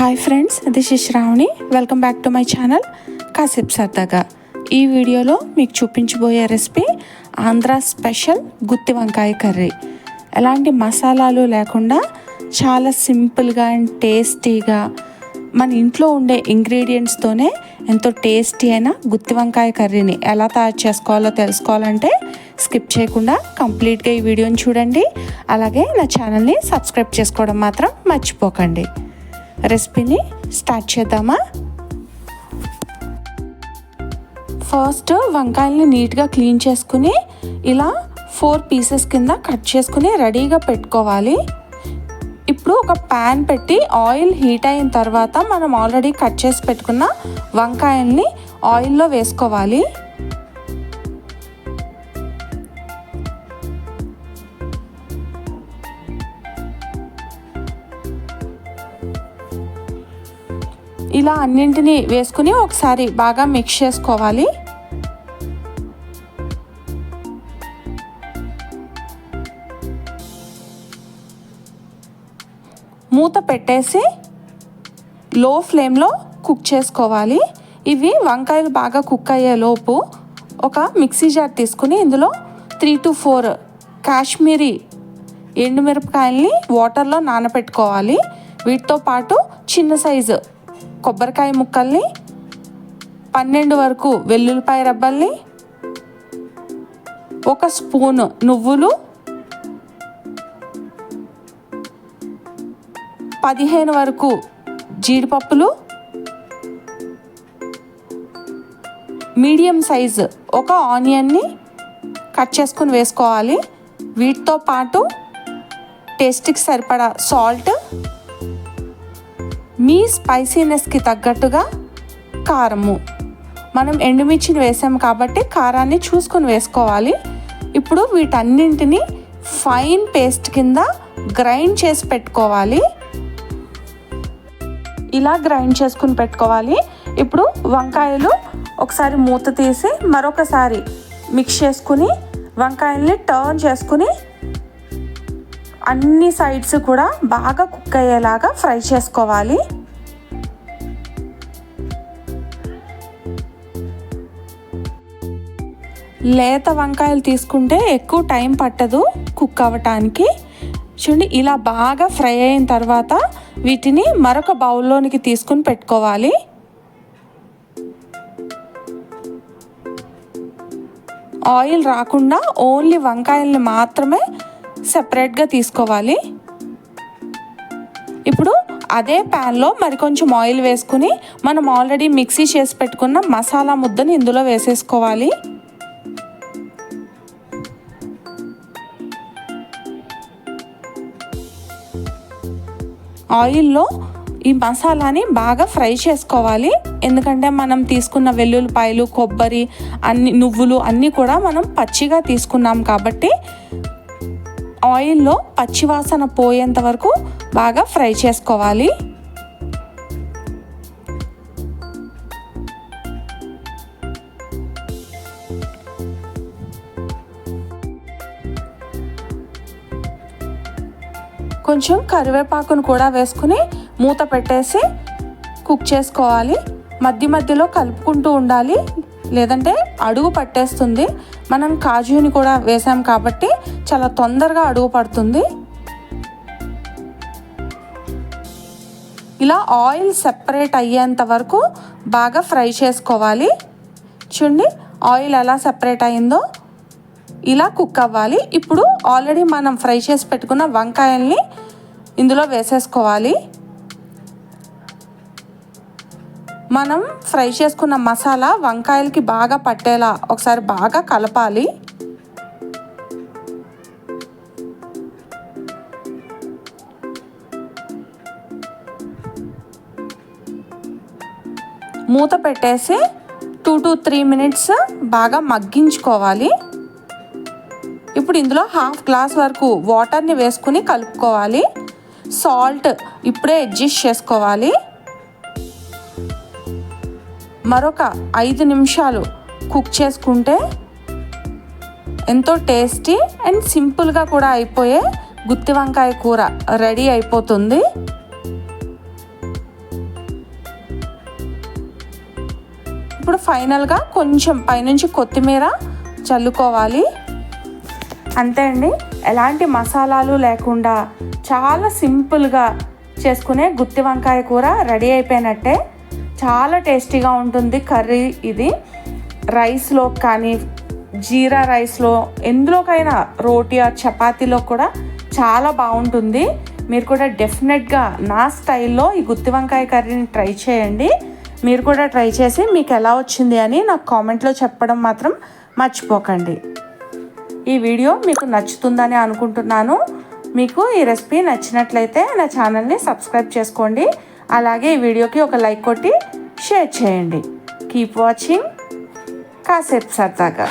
Hi friends this is Shravani welcome back to my channel కాసేపు సరదాగా ఈ వీడియోలో మీకు చూపించబోయే రెసిపీ ఆంధ్ర స్పెషల్ గుత్తి వంకాయ కర్రీ. ఎలాంటి మసాలాలు లేకుండా చాలా సింపుల్గా అండ్ టేస్టీగా మన ఇంట్లో ఉండే ఇంగ్రీడియంట్స్తోనే ఎంతో టేస్టీ అయిన గుత్తి వంకాయ కర్రీని ఎలా తయారు చేసుకోవాలో తెలుసుకోవాలంటే స్కిప్ చేయకుండా కంప్లీట్గా ఈ వీడియోని చూడండి. అలాగే నా ఛానల్ని సబ్స్క్రైబ్ చేసుకోవడం మాత్రం మర్చిపోకండి. రెసిపీని స్టార్ట్ చేద్దామా? ఫస్ట్ వంకాయల్ని నీట్గా క్లీన్ చేసుకుని ఇలా ఫోర్ పీసెస్ కింద కట్ చేసుకుని రెడీగా పెట్టుకోవాలి. ఇప్పుడు ఒక ప్యాన్ పెట్టి ఆయిల్ హీట్ అయిన తర్వాత మనం ఆల్రెడీ కట్ చేసి పెట్టుకున్న వంకాయల్ని ఆయిల్లో వేసుకోవాలి. ఇలా అన్నింటినీ వేసుకుని ఒకసారి బాగా మిక్స్ చేసుకోవాలి. మూత పెట్టేసి లో ఫ్లేమ్లో కుక్ చేసుకోవాలి. ఇవి వంకాయలు బాగా కుక్ అయ్యే లోపు ఒక మిక్సీ జార్ తీసుకుని ఇందులో త్రీ టు ఫోర్ కాశ్మీరీ ఎండుమిరపకాయల్ని వాటర్లో నానబెట్టుకోవాలి వీటితో పాటు చిన్న సైజు కొబ్బరికాయ ముక్కల్ని పన్నెండు వరకు వెల్లుల్లిపాయ రబ్బల్ని ఒక స్పూన్ నువ్వులు పదిహేను వరకు జీడిపప్పులు మీడియం సైజు ఒక ఆనియన్ని కట్ చేసుకుని వేసుకోవాలి. వీటితో పాటు టేస్ట్కి సరిపడా సాల్ట్ మీ స్పైసీనెస్కి తగ్గట్టుగా కారము. మనం ఎండుమిర్చిని వేసాము కాబట్టి కారాన్ని చూసుకొని వేసుకోవాలి. ఇప్పుడు వీటన్నింటినీ ఫైన్ పేస్ట్ కింద గ్రైండ్ చేసి పెట్టుకోవాలి. ఇలా గ్రైండ్ చేసుకుని పెట్టుకోవాలి. ఇప్పుడు వంకాయలు ఒకసారి మూత తీసి మరొకసారి మిక్స్ చేసుకుని వంకాయల్ని టర్న్ చేసుకుని అన్ని సైడ్స్ కూడా బాగా కుక్ అయ్యేలాగా ఫ్రై చేసుకోవాలి. లేత వంకాయలు తీసుకుంటే ఎక్కువ టైం పట్టదు కుక్ అవ్వటానికి. చూడండి ఇలా బాగా ఫ్రై అయిన తర్వాత వీటిని మరొక బౌల్లోనికి తీసుకుని పెట్టుకోవాలి. ఆయిల్ రాకుండా ఓన్లీ వంకాయల్ని మాత్రమే సెపరేట్గా తీసుకోవాలి. ఇప్పుడు అదే ప్యాన్లో మరి కొంచెం ఆయిల్ వేసుకుని మనం ఆల్రెడీ మిక్సీ చేసి పెట్టుకున్న మసాలా ముద్దని ఇందులో వేసేసుకోవాలి. ఆయిల్లో ఈ మసాలాని బాగా ఫ్రై చేసుకోవాలి. ఎందుకంటే మనం తీసుకున్న వెల్లుల్లిపాయలు కొబ్బరి అన్ని నువ్వులు అన్నీ కూడా మనం పచ్చిగా తీసుకున్నాం కాబట్టి ఆయిల్లో పచ్చివాసన పోయేంత వరకు బాగా ఫ్రై చేసుకోవాలి. కొంచెం కరివేపాకును కూడా వేసుకుని మూత పెట్టేసి కుక్ చేసుకోవాలి. మధ్య మధ్యలో కలుపుకుంటూ ఉండాలి. లేదంటే అడుగు పట్టేస్తుంది. మనం కాజుని కూడా వేసాం కాబట్టి చాలా తొందరగా అడుగు పడుతుంది. ఇలా ఆయిల్ సెపరేట్ అయ్యేంత వరకు బాగా ఫ్రై చేసుకోవాలి. చూడండి ఆయిల్ ఎలా సెపరేట్ అయిందో ఇలా కుక్ అవ్వాలి. ఇప్పుడు ఆల్రెడీ మనం ఫ్రై చేసి పెట్టుకున్న వంకాయల్ని ఇందులో వేసేసుకోవాలి. మనం ఫ్రై చేసుకున్న మసాలా వంకాయలకి బాగా పట్టేలా ఒకసారి బాగా కలపాలి. మూత పెట్టేసి టూ టు త్రీ మినిట్స్ బాగా మగ్గించుకోవాలి. ఇప్పుడు ఇందులో హాఫ్ గ్లాస్ వరకు వాటర్ని వేసుకుని కలుపుకోవాలి. సాల్ట్ ఇప్పుడే అడ్జస్ట్ చేసుకోవాలి. మరొక ఐదు నిమిషాలు కుక్ చేసుకుంటే ఎంతో టేస్టీ అండ్ సింపుల్గా కూడా అయిపోయే గుత్తి వంకాయ కూర రెడీ అయిపోతుంది. ఇప్పుడు ఫైనల్గా కొంచెం పైనుంచి కొత్తిమీర చల్లుకోవాలి. అంతే అండి ఎలాంటి మసాలాలు లేకుండా చాలా సింపుల్గా చేసుకునే గుత్తి వంకాయ కూర రెడీ అయిపోయినట్టే. చాలా టేస్టీగా ఉంటుంది కర్రీ ఇది. రైస్లో కానీ జీరా రైస్లో ఎందులోకైనా రోటీ ఆ చపాతీలో కూడా చాలా బాగుంటుంది. మీరు కూడా డెఫినెట్గా నా స్టైల్లో ఈ గుత్తి వంకాయ కర్రీని ట్రై చేయండి. మీరు కూడా ట్రై చేసి మీకు ఎలా వచ్చింది అని నాకు కామెంట్లో చెప్పడం మాత్రం మర్చిపోకండి. ఈ వీడియో మీకు నచ్చుతుందని అనుకుంటున్నాను. మీకు ఈ రెసిపీ నచ్చినట్లయితే నా ఛానల్ని సబ్స్క్రైబ్ చేసుకోండి. అలాగే ఈ వీడియోకి ఒక లైక్ కొట్టి షేర్ చేయండి. కీప్ వాచింగ్ కాసేపు సరదాగా.